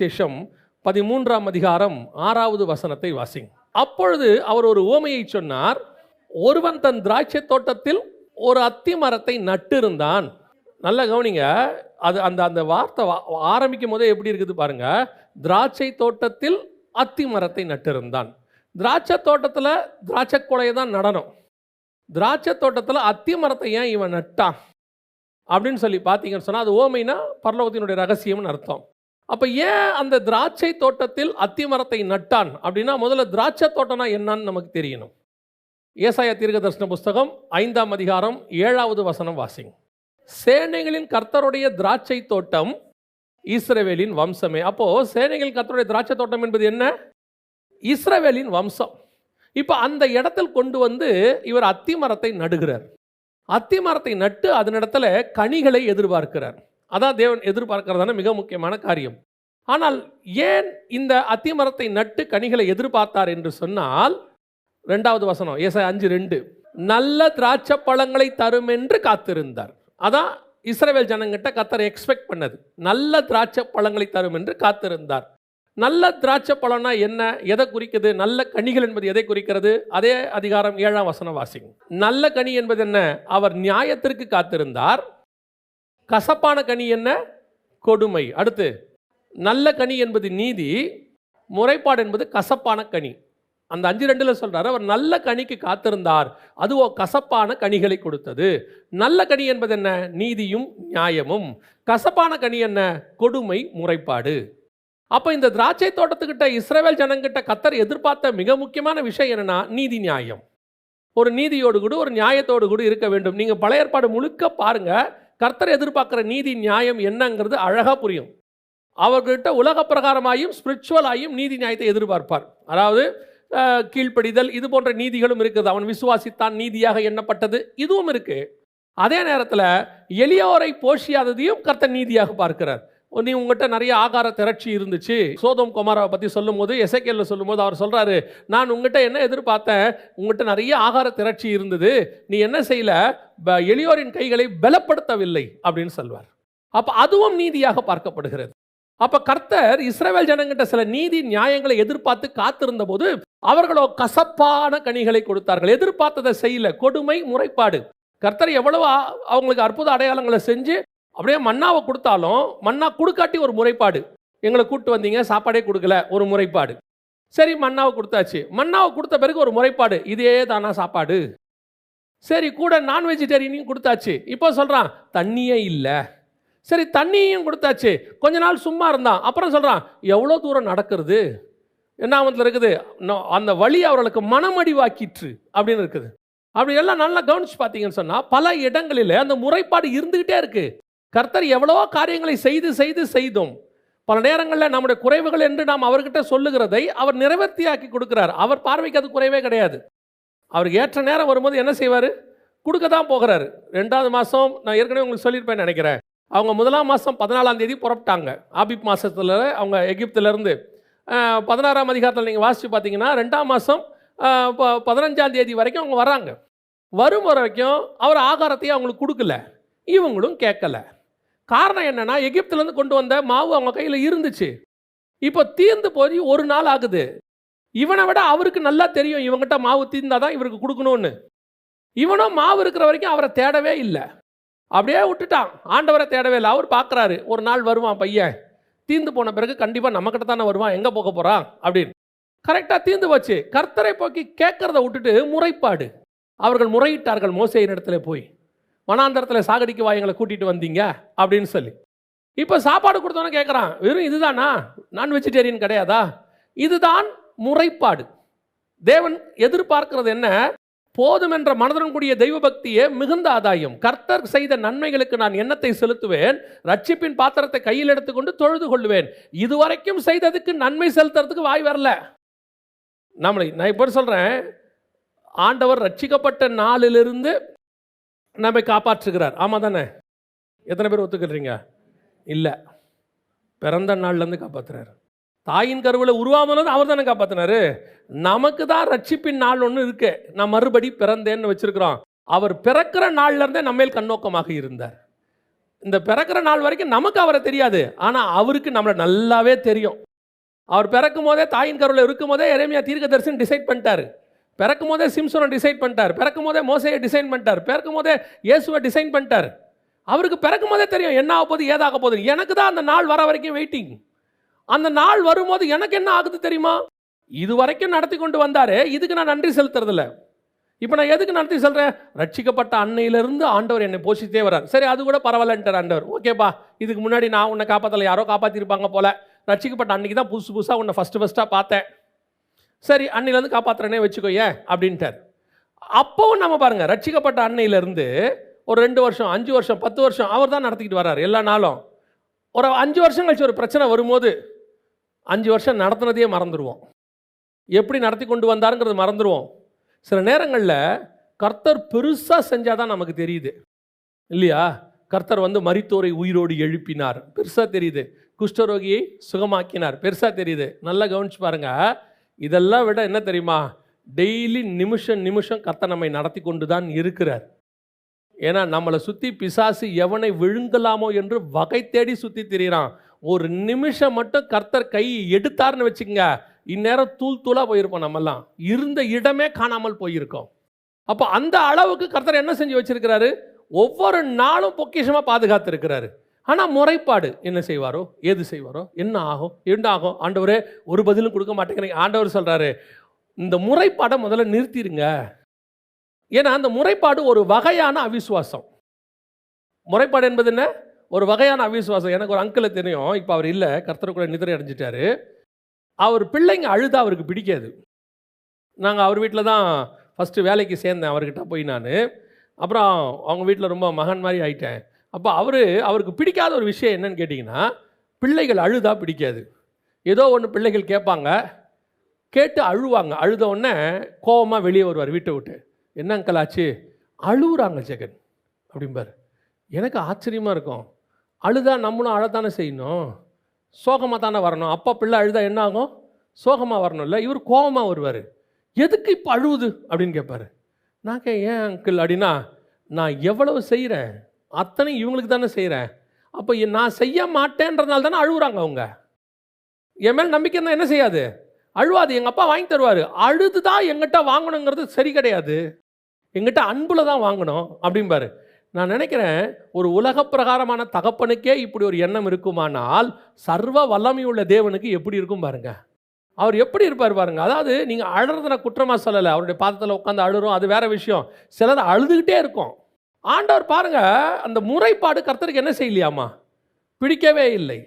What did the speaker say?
சேஷம் பதிமூன்றாம் அதிகாரம் ஆறாவது வசனத்தை வாசிங் அப்பொழுது அவர் ஒரு ஓமையை சொன்னார் ஒருவன் தன் திராட்சை தோட்டத்தில் ஒரு அத்தி மரத்தை நட்டிருந்தான். நல்லா கவனிங்க அது அந்த அந்த வார்த்தை ஆரம்பிக்கும் போதே எப்படி இருக்குது பாருங்க திராட்சை தோட்டத்தில் அத்தி மரத்தை நட்டிருந்தான். திராட்சை தோட்டத்தில் திராட்சை கொலையை தான் நடனம் திராட்சை தோட்டத்தில் அத்தி மரத்தை ஏன் இவன் நட்டான்? அப்படின்னு சொல்லி பார்த்தீங்கன்னு சொன்னால் அது ஓமைனா பரலோகத்தினுடைய ரகசியம்னு அர்த்தம். அப்போ ஏன் அந்த திராட்சை தோட்டத்தில் அத்திமரத்தை நட்டான்? அப்படின்னா முதல்ல திராட்சை தோட்டம்னா என்னன்னு நமக்கு தெரியணும். ஏசாய தீர்க்க தரிசன புஸ்தகம் ஐந்தாம் அதிகாரம் ஏழாவது வசனம் வாசிங் சேனைகளின் கர்த்தருடைய திராட்சை தோட்டம் இஸ்ரவேலின் வம்சமே. அப்போது சேனைகள் கர்த்தருடைய திராட்சை தோட்டம் என்பது என்ன? இஸ்ரவேலின் வம்சம். இப்போ அந்த இடத்தில் கொண்டு வந்து இவர் அத்திமரத்தை நடுகிறார். அத்திமரத்தை நட்டு நட்டு அதனிடத்துல கனிகளை எதிர்பார்க்கிறார். அதான் தேவன் எதிர்பார்க்கிறதான மிக முக்கியமான காரியம். ஆனால் ஏன் இந்த அத்தி மரத்தை நட்டு கனிகளை எதிர்பார்த்தார் என்று சொன்னால் ரெண்டாவது வசனம் ஏசை அஞ்சு ரெண்டு நல்ல திராட்சை பழங்களை தரும் என்று காத்திருந்தார். அதான் இஸ்ரேல் ஜனங்கிட்ட கத்தரை எக்ஸ்பெக்ட் பண்ணது. நல்ல திராட்சை பழங்களை தரும் என்று காத்திருந்தார். நல்ல திராட்சை பழம்னா என்ன? எதை குறிக்குது? நல்ல கனிகள் என்பது எதை குறிக்கிறது? அதே அதிகாரம் ஏழாம் வசனம் வாசிங்க. நல்ல கனி என்பது என்ன? அவர் நியாயத்திற்கு காத்திருந்தார். கசப்பான கனி என்ன? கொடுமை. அடுத்து நல்ல கனி என்பது நீதி முறைப்பாடு என்பது கசப்பான கனி. அந்த அஞ்சு ரெண்டில் சொல்கிறார் அவர் நல்ல கனிக்கு காத்திருந்தார். அதுவோ கசப்பான கனிகளை கொடுத்தது. நல்ல கனி என்பது என்ன? நீதியும் நியாயமும். கசப்பான கனி என்ன? கொடுமை முறைப்பாடு. அப்போ இந்த திராட்சை தோட்டத்துக்கிட்ட இஸ்ரேவேல் ஜனங்கிட்ட கத்தர் எதிர்பார்த்த மிக முக்கியமான விஷயம் என்னென்னா நீதி நியாயம். ஒரு நீதியோடு கூட ஒரு நியாயத்தோடு கூட இருக்க வேண்டும். நீங்கள் பழைய ஏற்பாடு முழுக்க பாருங்கள் கர்த்தர் எதிர்பார்க்குற நீதி நியாயம் என்னங்கிறது அழகாக புரியும். அவர்கிட்ட உலக பிரகாரமாயும் ஸ்பிரிச்சுவலாயும் நீதி நியாயத்தை எதிர்பார்ப்பார். அதாவது கீழ்ப்படிதல் இது போன்ற நீதிகளும் இருக்குது. அவன் விசுவாசித்தான் நீதியாக எண்ணப்பட்டது இதுவும் இருக்குது அதே நேரத்தில் எளியோரை போஷியாததையும் கர்த்த நீதியாக பார்க்கிறார். நீ உங்கள்கிட்ட நிறைய ஆகார திரட்சி இருந்துச்சு. சோதம் குமாராவை பற்றி சொல்லும்போது எசைக்கேல்ல சொல்லும்போது அவர் சொல்கிறாரு நான் உங்கள்கிட்ட என்ன எதிர்பார்த்தேன்? உங்கள்கிட்ட நிறைய ஆகார திரட்சி இருந்தது. நீ என்ன செய்யல? ப- எளியோரின் கைகளை பலப்படுத்தவில்லை. அப்படின்னு சொல்வார். அப்போ அதுவும் நீதியாக பார்க்கப்படுகிறது. அப்போ கர்த்தர் இஸ்ரேவேல் ஜனங்கிட்ட சில நீதி நியாயங்களை எதிர்பார்த்து காத்திருந்த போது அவர்களோ கசப்பான கனிகளை கொடுத்தார்கள். எதிர்பார்த்ததை செய்யல. கொடுமை முறைப்பாடு. கர்த்தர் எவ்வளவு அவங்களுக்கு அற்புத அடையாளங்களை செஞ்சு அப்படியே மன்னாவை கொடுத்தாலும் மன்னா கொடுக்காட்டி ஒரு முறைப்பாடு. எங்களை கூப்பிட்டு வந்தீங்க சாப்பாடே கொடுக்கல ஒரு முறைப்பாடு. சரி மன்னாவை கொடுத்தாச்சு. மன்னாவை கொடுத்த பிறகு ஒரு முறைப்பாடு. இதே தானா சாப்பாடு. சரி கூட நான் வெஜிடேரியனையும் கொடுத்தாச்சு. இப்போ சொல்கிறான் தண்ணியே இல்லை. சரி தண்ணியும் கொடுத்தாச்சு. கொஞ்ச நாள் சும்மா இருந்தான். அப்புறம் சொல்கிறான் எவ்வளோ தூரம் நடக்கிறது? என்ன இருக்குது? நோ- அந்த வழி அவர்களுக்கு மனமடிவாக்கிற்று. அப்படின்னு இருக்குது. அப்படி எல்லாம் நல்லா கவனிச்சு பார்த்தீங்கன்னு சொன்னால் பல இடங்களில் அந்த முறைப்பாடு இருந்துக்கிட்டே இருக்கு. கர்த்தர் எவ்வளவோ காரியங்களை செய்து செய்து செய்தோம் பல நேரங்களில் நம்முடைய குறைவுகள் என்று நாம் அவர்கிட்ட சொல்லுகிறதை அவர் நிறைவேற்றியாக்கி கொடுக்கிறார். அவர் பார்வைக்கு அது குறைவே கிடையாது. அவருக்கு ஏற்ற நேரம் வரும்போது என்ன செய்வார்? கொடுக்க தான் போகிறாரு. ரெண்டாவது மாதம் நான் ஏற்கனவே உங்களுக்கு சொல்லியிருப்பேன் நினைக்கிறேன். அவங்க முதலாம் மாதம் பதினாலாம் தேதி புறப்பட்டாங்க. ஆபிப் மாதத்தில் அவங்க எகிப்திலேருந்து. பதினாறாம் அதிகாரத்தில் நீங்கள் வாசித்து பார்த்தீங்கன்னா ரெண்டாம் மாதம் பதினஞ்சாம் தேதி வரைக்கும் அவங்க வராங்க. வரும் வரைக்கும் அவர் ஆகாரத்தையும் அவங்களுக்கு கொடுக்கல. இவங்களும் கேட்கல. காரணம் என்னென்னா எகிப்துலேருந்து கொண்டு வந்த மாவு அவங்க கையில் இருந்துச்சு. இப்போ தீர்ந்து போய் ஒரு நாள் ஆகுது. இவனை விட அவருக்கு நல்லா தெரியும் இவங்ககிட்ட மாவு தீர்ந்தாதான் இவருக்கு கொடுக்கணும்னு. இவனும் மாவு இருக்கிற வரைக்கும் அவரை தேடவே இல்லை. அப்படியே விட்டுட்டான். ஆண்டவரை தேடவே இல்லை. அவர் பார்க்குறாரு ஒரு நாள் வருவான் பையன். தீர்ந்து போன பிறகு கண்டிப்பாக நம்மக்கிட்ட தானே வருவான். எங்கே போக போகிறான் அப்படின்னு. கரெக்டாக தீர்ந்து போச்சு. கர்த்தரை போக்கி கேட்குறத விட்டுட்டு முறைப்பாடு. அவர்கள் முறையிட்டார்கள் மோசையின் இடத்துல போய். வனாந்தரத்தில் சாகடிக்கு வா எங்களை கூட்டிட்டு வந்தீங்க அப்படின்னு சொல்லி. இப்போ சாப்பாடு கொடுத்தோன்னு கேட்குறான் வெறும் இதுதானா? நான் வெஜிடேரியன் கிடையாதா? இதுதான் முறைப்பாடு. தேவன் எதிர்பார்க்கிறது என்ன? போதும் என்ற மனதுடன் கூடிய தெய்வ பக்தியே மிகுந்த ஆதாயம். கர்த்தர் செய்த நன்மைகளுக்கு நான் எண்ணத்தை செலுத்துவேன். ரட்சிப்பின் பாத்திரத்தை கையில் எடுத்துக்கொண்டு தொழுது கொள்வேன். இதுவரைக்கும் செய்ததுக்கு நன்மை செலுத்துறதுக்கு வாய் வரல. நம்மளை நான் இப்போ சொல்கிறேன் ஆண்டவர் ரட்சிக்கப்பட்ட நாளிலிருந்து நம்மை காப்பாற்றுகிறார். ஆமாம் தானே? எத்தனை பேர் ஒத்துக்கிறீங்க இல்லை. பிறந்த நாள்லேருந்து காப்பாற்றுறாரு தாயின் கருவில் உருவாமலும் அவர் தானே காப்பாற்றினாரு நமக்கு தான் ரட்சிப்பின் நாள் ஒன்று இருக்கு. நான் மறுபடி பிறந்தேன்னு வச்சுருக்கிறோம். அவர் பிறக்கிற நாள்ல இருந்தே நம்மேல் கண்ணோக்கமாக இருந்தார். இந்த பிறக்கிற நாள் வரைக்கும் நமக்கு அவரை தெரியாது. ஆனால் அவருக்கு நம்மளை நல்லாவே தெரியும். அவர் பிறக்கும் போதே தாயின் கருவில் இருக்கும் போதே தீர்க்க தீர்க்கதரிசன் டிசைட் பண்ணிட்டாரு. பிறக்கும் போதே சிம்சனை டிசைட் பண்ணிட்டார். பிறக்கும் போதே மோசையை டிசைன் பண்ணிட்டார். பிறக்கும் போதே இயேசுவை டிசைன் பண்ணிட்டார். அவருக்கு பிறக்கும் போதே தெரியும். என்ன ஆக போகுது ஏதாக போகுது. எனக்கு தான் அந்த நாள் வர வரைக்கும் வெயிட்டிங் அந்த நாள் வரும்போது எனக்கு என்ன ஆகுது தெரியுமா? இது வரைக்கும் நடத்தி கொண்டு வந்தாரு இதுக்கு நான் நன்றி செலுத்துறதில்ல. இப்போ நான் எதுக்கு நடத்தி சொல்கிறேன் ரட்சிக்கப்பட்ட அன்னையிலிருந்து ஆண்டவர் என்னை போஷித்தே வரார் சரி அது கூட பரவாயில்லன்ட்டார் ஆண்டவர். ஓகேப்பா இதுக்கு முன்னாடி நான் உன்னை காப்பாற்றல யாரோ காப்பாற்றிருப்பாங்க போல. ரட்சிக்கப்பட்ட அன்னைக்கு தான் புதுசு புதுசாக உன்னை ஃபஸ்ட்டு ஃபஸ்ட்டாக பார்த்தேன். சரி அன்னையிலேருந்து காப்பாற்றுறேனே வச்சுக்கோ ஏன்? அப்படின்ட்டார். அப்போவும் நம்ம பாருங்கள் ரட்சிக்கப்பட்ட அன்னையிலேருந்து ஒரு ரெண்டு வருஷம் அஞ்சு வருஷம் பத்து வருஷம் அவர் தான் நடத்திக்கிட்டு வர்றார் எல்லா நாளும். ஒரு அஞ்சு வருஷம் கழிச்சு ஒரு பிரச்சனை வரும்போது அஞ்சு வருஷம் நடத்துனதையே மறந்துடுவோம் எப்படி நடத்தி கொண்டு வந்தாருங்கிறது மறந்துடுவோம் சில நேரங்களில் கர்த்தர் பெருசாக செஞ்சால் தான் நமக்கு தெரியுது. இல்லையா? கர்த்தர் வந்து மரித்தோரை உயிரோடு எழுப்பினார். பெருசாக தெரியுது. குஷ்டரோகியை சுகமாக்கினார். பெருசாக தெரியுது. நல்லா கவனிச்சு பாருங்க. இதெல்லாம் விட என்ன தெரியுமா? டெய்லி நிமிஷம் நிமிஷம் கர்த்தர் நம்மை நடத்தி கொண்டு தான் இருக்கிறார். ஏன்னா நம்மளை சுற்றி பிசாசு எவனை விழுங்கலாமோ என்று வகை தேடி சுற்றி திரியிறான். ஒரு நிமிஷம் மட்டும் கர்த்தர் கை எடுத்தார்னு வச்சுக்கோங்க. இந்நேரம் தூள் தூளாக போயிருப்போம் நம்மெல்லாம். இருந்த இடமே காணாமல் போயிருக்கோம். அப்போ அந்த அளவுக்கு கர்த்தர் என்ன செஞ்சு வச்சிருக்கிறாரு? ஒவ்வொரு நாளும் பொக்கிஷமாக பாதுகாத்திருக்கிறாரு. ஆனால் முறைப்பாடு என்ன செய்வாரோ? ஏது செய்வாரோ? என்ன ஆகும்? என்ன ஆகும் ஆண்டவரே ஒரு பதிலும் கொடுக்க மாட்டேங்கிறீங்க. ஆண்டவர் சொல்கிறாரு இந்த முறைப்பாடை முதல்ல நிறுத்திடுங்க ஏன்னா அந்த முறைப்பாடு ஒரு வகையான அவிசுவாசம். முறைப்பாடு என்பது என்ன? ஒரு வகையான அவிசுவாசம். எனக்கு ஒரு அங்கிளை தெரியும். இப்போ அவர் இல்லை. கர்த்தர் நிதிரை அடைஞ்சிட்டாரு. அவர் பிள்ளைங்க அழுதா அவருக்கு பிடிக்காது. நாங்கள் அவர் வீட்டில் தான் ஃபஸ்ட்டு வேலைக்கு சேர்ந்தேன். அவர்கிட்ட போய் நான். அப்புறம் அவங்க வீட்டில் ரொம்ப மகன் மாதிரி ஆயிட்டேன். அப்போ அவர் அவருக்கு பிடிக்காத ஒரு விஷயம் என்னன்னு கேட்டிங்கன்னா பிள்ளைகள் அழுதா பிடிக்காது. ஏதோ ஒன்று பிள்ளைகள் கேட்பாங்க. கேட்டு அழுவாங்க. அழுத உடனே கோவமாக வெளியே வருவார் வீட்டை விட்டு. என்ன அங்கிள் ஆச்சு? அழுகுறாங்க ஜெகன். அப்படிம்பார். எனக்கு ஆச்சரியமாக இருக்கும். அழுதா நம்மளும் அழத்தானே செய்யணும். சோகமாக தானே வரணும். அப்பா பிள்ளை அழுதா என்ன ஆகும்? சோகமாக வரணும்ல இவர் கோபமாக வருவார். எதுக்கு இப்போ அழுவுது அப்படின்னு கேட்பார் நான் கே ஏன் அங்கிள் அப்படின்னா நான் எவ்வளவு செய்கிறேன் அத்தனை இவங்களுக்கு தானே செய்கிறேன் அப்போ நான் செய்ய மாட்டேன்றதுனால தானே அழுகுறாங்க அவங்க. என் மேல் நம்பிக்கை என்ன செய்யாது? அழுவாது. எங்கள் அப்பா வாங்கி தருவார். அழுது தான் எங்கிட்ட வாங்கணுங்கிறது சரி கிடையாது. எங்கிட்ட அன்பில் தான் வாங்கணும். அப்படிம்பாரு. நான் நினைக்கிறேன் ஒரு உலக பிரகாரமான தகப்பனுக்கே இப்படி ஒரு எண்ணம் இருக்குமானால் சர்வ வல்லமையுள்ள தேவனுக்கு எப்படி இருக்கும் பாருங்க. அவர் எப்படி இருப்பார் பாருங்க. அதாவது நீங்கள் அழுறதுன குற்றமாக சொல்லலை. அவருடைய பாதத்தில் உட்காந்து அழுறோம். அது வேற விஷயம். சிலர் அழுதுகிட்டே இருக்கும். ஆண்டவர் பாருங்க அந்த முறைப்பாடு கர்த்தருக்கு என்ன செய்யலையாமா? பிடிக்கவே இல்லை.